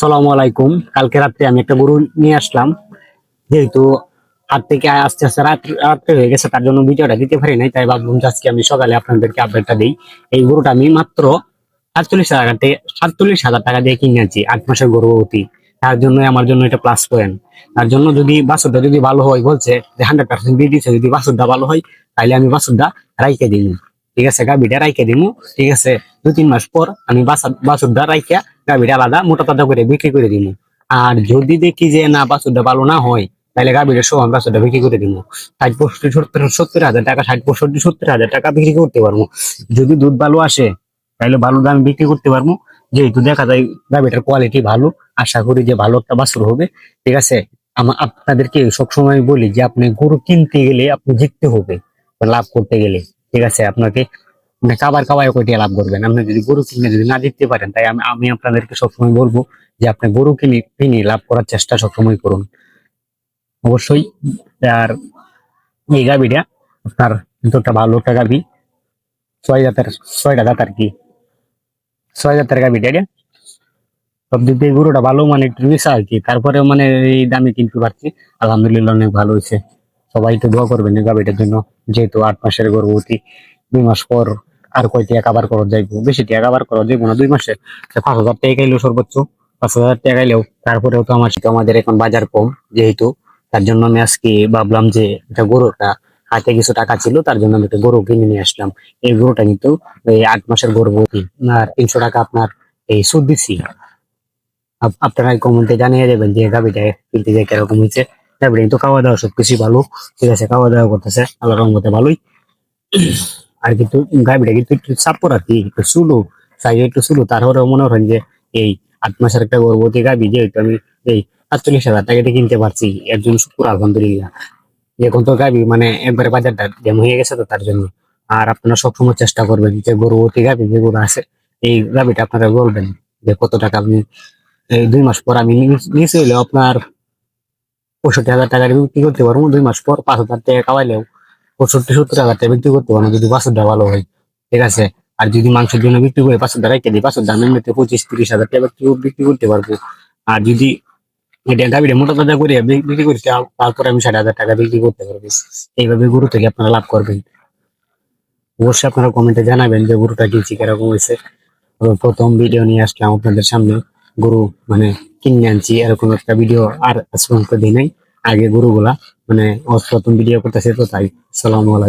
আসসালামু আলাইকুম। কালকে রাত্রে আমি একটা গরু নিয়ে আসলাম। যেহেতু হাত থেকে আস্তে আস্তে রাত রাত্রে হয়ে গেছে, তার জন্য ভিডিওটা দিতে পারি নাই, তাই ভাবলাম আজকে আমি সকালে আপনাদেরকে আপডেটটা দিই। এই গরুটা আমি মাত্র সাতচল্লিশ হাজার টাকা সাতচল্লিশ হাজার টাকা দিয়ে কিনে আনছি, আট মাসের গর্ভবতী। তার জন্য আমার জন্য এটা প্লাস পয়েন্ট তার জন্য যদি বাসুরটা যদি ভালো হয়, বলছে যে হান্ড্রেড পার্সেন্ট দিয়ে দিচ্ছে যদি বাসুরটা ভালো হয় তাহলে আমি বাসুরটা রাইকে দিই ঠিক আছে গাবিটা রাইকে দিমু। ঠিক আছে দু তিন মাস পর আমি বাসুরটা রাইকা গাবিটা আলাদা, মোটা তাজা করে বিক্রি করে দিমু আর যদি দেখি যে না বাসুরটা ভালো না হয়, তাহলে গাবিটা সহ আমি বাসুরটা বিক্রি করে দিমু ষাট পঁয়ষট্টি, সত্তর সত্তর হাজার টাকা, ষাট পঁয়ষট্টি, সত্তর হাজার টাকা বিক্রি করতে পারব। যদি দুধ ভালো আসে, তাহলে ভালো দামে বিক্রি করতে পারব। যেহেতু দেখা যায় গাভীটার কোয়ালিটি ভালো, আশা করি যে ভালো একটা বাছুর হবে। ঠিক আছে? আমার আপনাদেরকে সবসময় বলি যে, আপনি গরু কিনতে গেলে আপনি জিততে হবে, লাভ করতে গেলে। ঠিক আছে? আপনাকে কাবার কাবায় কয়টি লাভ করবেন। আপনি যদি গরু কিনে যদি না জিততে পারেন, তাই আমি আমি আপনাদেরকে সবসময় বলব যে আপনি গরু কিনে কিনে লাভ করার চেষ্টা সবসময় করুন। অবশ্যই আর এই গাবিটা আপনার দুটা ভালো একটা গাবি ছয় জাতের, ছয়টা জাত আর কি। ছয় জাতের এটা সব দিক দিয়ে গরুটা ভালো মানে একটু মিশা আর কি। তারপরে মানে এই দামে কিনতে পারছি। আলহামদুলিল্লাহ অনেক ভালো হয়েছে। সবাই তো দোয়া করবেন এই গাবিটার জন্য, যেহেতু আট মাসের গর্ভবতী, দুই মাস পর আর কয় টাকা কাবার করা যাইবো? বেশি টাকা কাবার করা যাইবো না, দুই মাসে। পাঁচ হাজার টাকা খাইলেও সর্বোচ্চ, পাঁচ হাজার টাকা খাইলেও। তারপরেও তো আমার আমাদের এখন বাজার কম যেহেতু। তার জন্য আমি আজকে ভাবলাম যে এটা গরুটা হাতে কিছু টাকা ছিল, তার জন্য আমি একটা গরু কিনে নিয়ে আসলাম। এই গরুটা কিন্তু এই আট মাসের গর্ভবতী আর তিনশো টাকা আপনার এই সুদ দিচ্ছি আপ- আপনারা কমেন্টে জানিয়ে দেবেন যে গাবিটা কিনতে যে কীরকম হয়েছে। গাবিটা কিন্তু খাওয়া দাওয়া সবকিছু ভালো, ঠিক আছে, খাওয়া দাওয়া করতেছে। আল্লাহ রহমতে ভালোই। আর কিন্তু গাবিটা কিন্তু একটু চাপর আর কি, একটু সুলো। সাইজে একটু সুলো, তারপরেও মনে হয় যে এই আট মাসের একটা গর্ভবতী গাবি যেহেতু আমি এই সাতচল্লিশ হাজার টাকা দিয়ে কিনতে পারছি, এর জন্য শুকুর আলহামদুলিল্লাহ। এখন তো গাবি মানে একবারে বাজারটা জ্যাম হয়ে গেছে তো তার জন্য। আর আপনারা সবসময় চেষ্টা করবেন যে গর্ভবতী গাবি যেগুলো আছে, এই গাবিটা আপনারা বলবেন যে কত টাকা আপনি, এই দুই মাস পর আমি নি- নিচে হইলেও আপনার পঁয়ষট্টি হাজার টাকা বিক্রি করতে পারব, দুই মাস পর পাঁচ হাজার টাকা খাওয়াইলেও পঁয়ষট্টি, সত্তর টাকা বিক্রি করতে পারব যদি বাছুরটা ভালো হয়, ঠিক আছে? আর যদি মাংসের জন্য বিক্রি করে পাঁচশো টাকা দিই পাঁচশো দাম এমনিতে পঁচিশ, তিরিশ হাজার টাকা বিক্রি- করতে পারব। আর যদি এটা গাড়িটা মোটা তাজা করে বিক্রি করতে তারপরে আমি ষাট হাজার টাকা বিক্রি করতে পারব। এইভাবে গরু থেকে আপনারা লাভ করবেন। অবশ্যই আপনারা কমেন্টে জানাবেন যে গরুটা কিনছি কীরকম হয়েছে। প্রথম ভিডিও নিয়ে আসলাম আপনাদের সামনে। গরু মানে কিনে আনছি, এরকম একটা ভিডিও আর আজ পর্যন্ত দিই নাই। আগে গরুগুলা মানে অস্ত্র ভিডিও করতেছে তো তাই সালাম আলাইকুম।